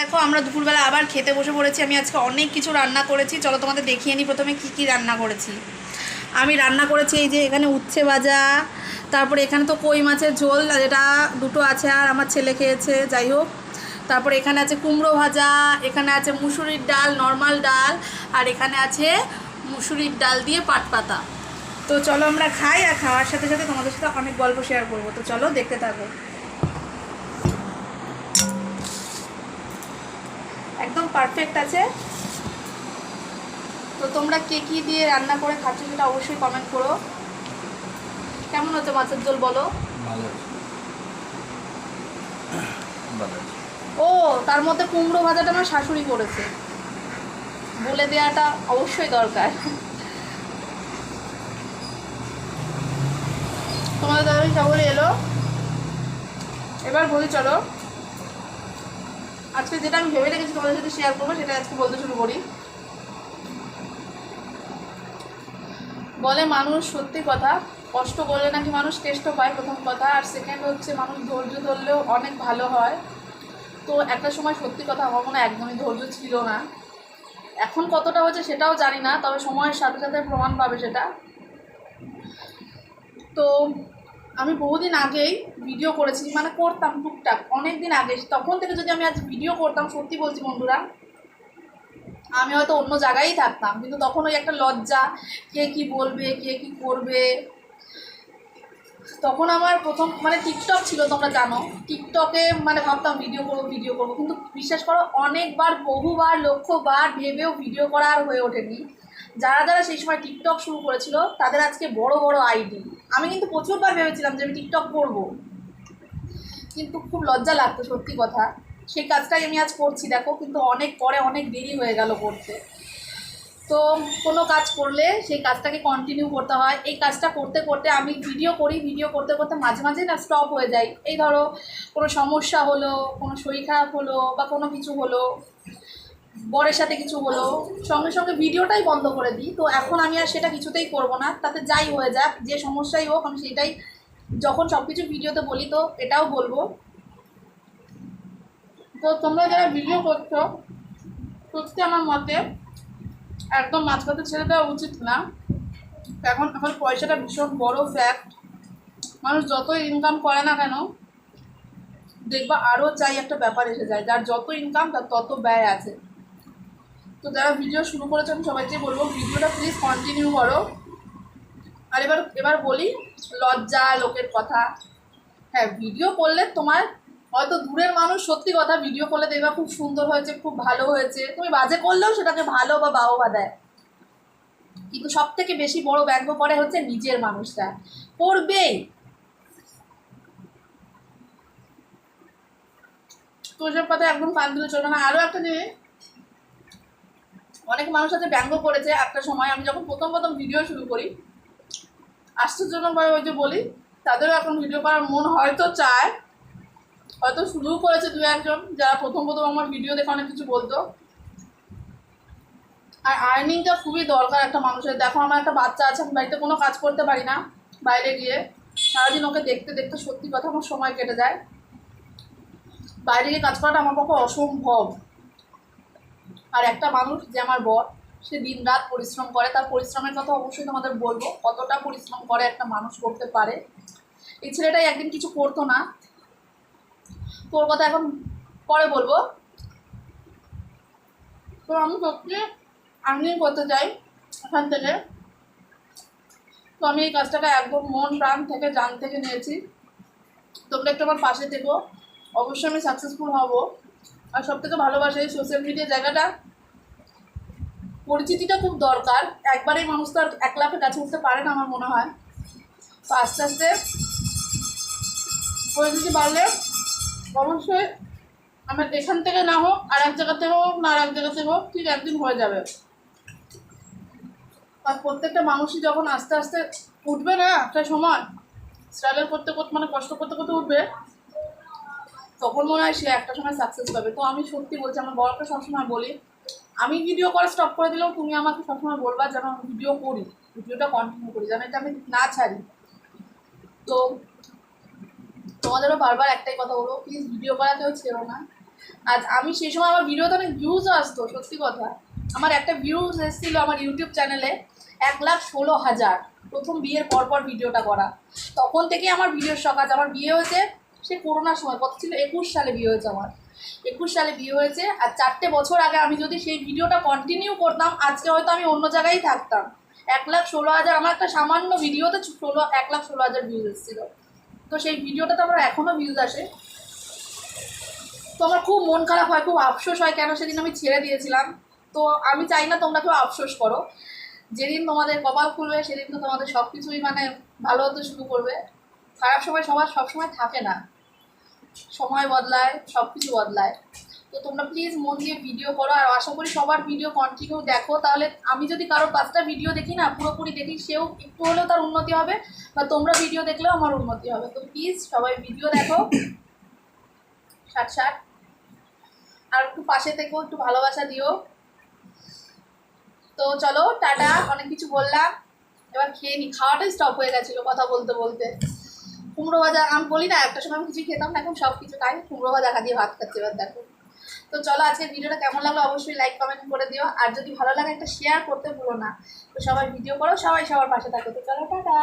দেখো, আমরা দুপুরবেলা আবার খেতে বসে পড়েছি। আমি আজকে অনেক কিছু রান্না করেছি। চলো তোমাদের দেখিয়ে নিই প্রথমে কি কি রান্না করেছি। আমি রান্না করেছি এই যে এখানে উচ্ছে ভাজা, তারপরে এখানে তো কই মাছের ঝোল, যেটা দুটো আছে আর আমার ছেলে খেয়েছে, যাই হোক। তারপরে এখানে আছে কুমড়ো ভাজা, এখানে আছে মুসুরির ডাল, নর্মাল ডাল, আর এখানে আছে মুসুরির ডাল দিয়ে পাট পাতা। তো চলো আমরা খাই আর খাওয়ার সাথে সাথে তোমাদের সাথে অনেক গল্প শেয়ার করব। তো চলো দেখতে থাকো। একদম পারফেক্ট আছে। তো তোমরা কে কী দিয়ে রান্না করে খাচ্ছ সেটা অবশ্যই কমেন্ট করো। কেমন হচ্ছে মাছের ঝোল বলো? ও তার মধ্যে কুমড়ো ভাজাটা আমার শাশুড়ি করেছে। বলে দেওয়াটা অবশ্যই দরকার। তোমাদের দাদা সকলে এলো। এবার বলি চলো। আজকে যেটা আমি ভেবে রেখেছি তোমাদের সাথে শেয়ার করব, সেটা আজকে বলতে শুরু করি। বলে মানুষ সত্যি কথা, কষ্ট করলে নাকি মানুষ কেষ্ট পায় প্রথম কথা। আর সেকেন্ড হচ্ছে মানুষ ধৈর্য ধরলেও অনেক ভালো হয়। তো একটা সময় সত্যি কথা আমার মনে একদমই ধৈর্য ছিল না। এখন কতটা হচ্ছে সেটাও জানি না, তবে সময়ের সাথে সাথে প্রমাণ পাবে সেটা। তো আমি বহুদিন আগেই ভিডিও করেছি মানে করতাম টুকটাক। অনেক দিন আগে, তখন থেকে যদি আমি আজ ভিডিও করতাম, সত্যি বলছি বন্ধুরা, আমি হয়তো অন্য জায়গায় থাকতাম, কিন্তু তখন ওই একটা লজ্জা, কে কি বলবে, কে কি করবে। তখন আমার প্রথম মানে টিকটক ছিল, তোমরা জানো। টিকটকে মানে ভাবতাম ভিডিও করব ভিডিও করব, কিন্তু বিশ্বাস করো, অনেকবার, বহুবার, লক্ষ্যবার ভেবেও ভিডিও করা আর হয়ে ওঠেনি। যারা যারা সেই সময় টিকটক শুরু করেছিল, তাদের আজকে বড় বড় আইডি। আমি কিন্তু প্রচুরবার ভেবেছিলাম যে আমি টিকটক করব। কিন্তু খুব লজ্জা লাগতো, সত্যি কথা। সেই কাজটাই আমি আজ করছি, দেখো। কিন্তু অনেক পরে অনেক দেরি হয়ে গেল করতে। তো কোনো কাজ করলে সেই কাজটাকে কন্টিনিউ করতে হয়। এই কাজটা করতে করতে আমি ভিডিও করি ভিডিও করতে করতে মাঝে মাঝে না স্টপ হয়ে যায়। এই ধরো, কোনো সমস্যা হলো, কোনো শরীর খারাপ হলো বা কোনো কিছু হলো বরের সাথে কিছু হলো। সঙ্গে সঙ্গে ভিডিওটাই বন্ধ করে দিই। তো এখন আমি আর সেটা কিছুতেই করব না। তাতে যাই হয়ে যাক, যে সমস্যাই হোক, আমি সেটাই যখন সব কিছু ভিডিওতে বলি, তো এটাও বলব। তো তোমরা যারা ভিডিও করছ, সত্যি আমার মতে একদম মাঝপথে ছেড়ে দেওয়া উচিত না। এখন এখন পয়সাটা ভীষণ বড় ফ্যাক্ট মানুষ যতই ইনকাম করে না কেন, দেখবা আরও চাই একটা ব্যাপার এসে যায়। যার যত ইনকাম তার তত ব্যয় আছে। তো যারা ভিডিও শুরু করেছেন সবাইকে বলব ভিডিওটা প্লিজ কন্টিনিউ করো। আর এবার এবার বলি, লজ্জা, লোকের কথা। হ্যাঁ ভিডিও করলে তোমার হয়তো দূরের মানুষ সত্যি কথা ভিডিও করলে দেখবা খুব সুন্দর হয়েছে, খুব ভালো হয়েছে। তুমি বাজে করলেও সেটাকে ভালো বা বাহবা দেয়। কিন্তু সব থেকে বেশি বড় ব্যঙ্গ করে হচ্ছে নিজের মানুষটা। করবেই তো ওসব কথা একদম কান দিলে চলবে না। আরও একটা জিনিস অনেক মানুষ আছে ব্যঙ্গ করেছে একটা সময়, আমি যখন প্রথম প্রথম ভিডিও শুরু করি, আশ্চর্যজনকভাবে ওই যে বলি, তাদেরও এখন ভিডিও করার মন হয়তো চায়, হয়তো শুরুও করেছে দু একজন, যারা প্রথম প্রথম আমার ভিডিও দেখে অনেক কিছু বলতো। আর আর্নিংটা খুবই দরকার একটা মানুষের। দেখো, আমার একটা বাচ্চা আছে, আমি বাড়িতে কোনো কাজ করতে পারি না, বাইরে গিয়ে। সারাদিন ওকে দেখতে দেখতে সত্যি কথা আমার সময় কেটে যায়। বাইরে গিয়ে কাজ করাটা আমার পক্ষে অসম্ভব। আর একটা মানুষ যে আমার বর, সে দিন রাত পরিশ্রম করে। তার পরিশ্রমের কথা অবশ্যই তোমাদের বলব, কতটা পরিশ্রম করে একটা মানুষ করতে পারে। এই ছেলেটাই একদিন কিছু করতো না। তোর কথা এখন পরে বলব। তো আমি সত্যি আর্নিং করতে চাই এখান থেকে। তো আমি এই কাজটাকে একদম মন প্রাণ থেকে, জান থেকে নিয়েছি। তোমরা একটু আমার পাশে থেকো। অবশ্যই আমি সাকসেসফুল হব। আর সব থেকে ভালোবাসা এই সোশ্যাল মিডিয়া জায়গাটা। পরিচিতিটা খুব দরকার। একবারেই মানুষ তো আর এক লাখের কাছে উঠতে পারে না আমার মনে হয়। তো আস্তে আস্তে পরিচিতি বাড়লে অবশ্যই আমার এখান থেকে না হোক, আর এক জায়গাতে হোক না আর এক জায়গাতে হোক, ঠিক একদিন হয়ে যাবে। আর প্রত্যেকটা মানুষই যখন আস্তে আস্তে উঠবে না একটা সময় স্ট্রাগল করতে করতে মানে কষ্ট করতে করতে উঠবে তখন মনে হয় সে একটা সময় সাকসেস পাবে। তো আমি সত্যি বলছি, আমার বড়কে সবসময় বলি, আমি ভিডিও করা স্টপ করে দিলেও তুমি আমাকে সবসময় বলবা যেন আমি ভিডিও করি ভিডিওটা কন্টিনিউ করি, যেন এটা আমি না ছাড়ি। তো তোমাদেরও বারবার একটাই কথা বলব প্লিজ ভিডিও করা কেউ ছেড়ো না। আজ আমি সেই সময় আমার ভিডিওতে অনেক ভিউজও আসতো, সত্যি কথা। আমার একটা ভিউজ এসেছিল আমার ইউটিউব চ্যানেলে এক লাখ ষোলো হাজার, প্রথম বিয়ের পরপর ভিডিওটা করা। তখন থেকে আমার ভিডিওর শখ আছে আমার বিয়ে হয়েছে সে করোনার সময় কত ছিল একুশ সালে বিয়ে হয়েছে আমার। একুশ সালে বিয়ে হয়েছে আর চারটে বছর আগে আমি যদি সেই ভিডিওটা কন্টিনিউ করতাম, আজকে হয়তো আমি অন্য জায়গায় থাকতাম। এক লাখ ষোলো হাজার, আমার একটা সামান্য ভিডিওতে ষোলো, এক লাখ ষোলো হাজার ভিউজ এসেছিল। তো সেই ভিডিওটাতে আমার এখনও ভিউজ আসে। তো আমার খুব মন খারাপ হয়, খুব আফসোস হয় কেন সেদিন আমি ছেড়ে দিয়েছিলাম। তো আমি চাই না তোমরা কেউ আফসোস করো। যেদিন তোমাদের কপাল খুলবে, সেদিন তো তোমাদের সব কিছুই মানে ভালো হতে শুরু করবে। খারাপ সময় সবার সবসময় থাকে না। সময় বদলায় সব কিছু বদলায়। তো তোমরা প্লিজ মন দিয়ে ভিডিও করো, আর আশা করি সবার ভিডিও কন্টিনিউ দেখো। তাহলে আমি যদি কারও পাঁচটা ভিডিও দেখি না, পুরোপুরি দেখি, সেও একটু হলেও তার উন্নতি হবে, বা তোমরা ভিডিও দেখলেও আমার উন্নতি হবে। তো প্লিজ সবাই ভিডিও দেখো। ষাট ষাট আর একটু পাশে থেকেও একটু ভালোবাসা দিও। তো চলো, টাটা, অনেক কিছু বললাম। এবার খেয়ে নি, খাওয়াটাই স্টপ হয়ে গেছিল কথা বলতে বলতে। কুমড়ো ভাজা, আমি বলি না, একটা সময় কিছু খেতাম না, এখন সব কিছু খাই কুমড়ো ভাজা খা দিয়ে ভাত খাচ্ছি, এবার দেখো। তো চলো আজকে ভিডিওটা কেমন লাগল অবশ্যই লাইক কমেন্ট করে দিও। আর যদি ভালো লাগে একটা শেয়ার করতে ভুলো না, তো সবাই ভিডিও করো, সবাই সবার পাশে থাকো। তো চলো, টাটা!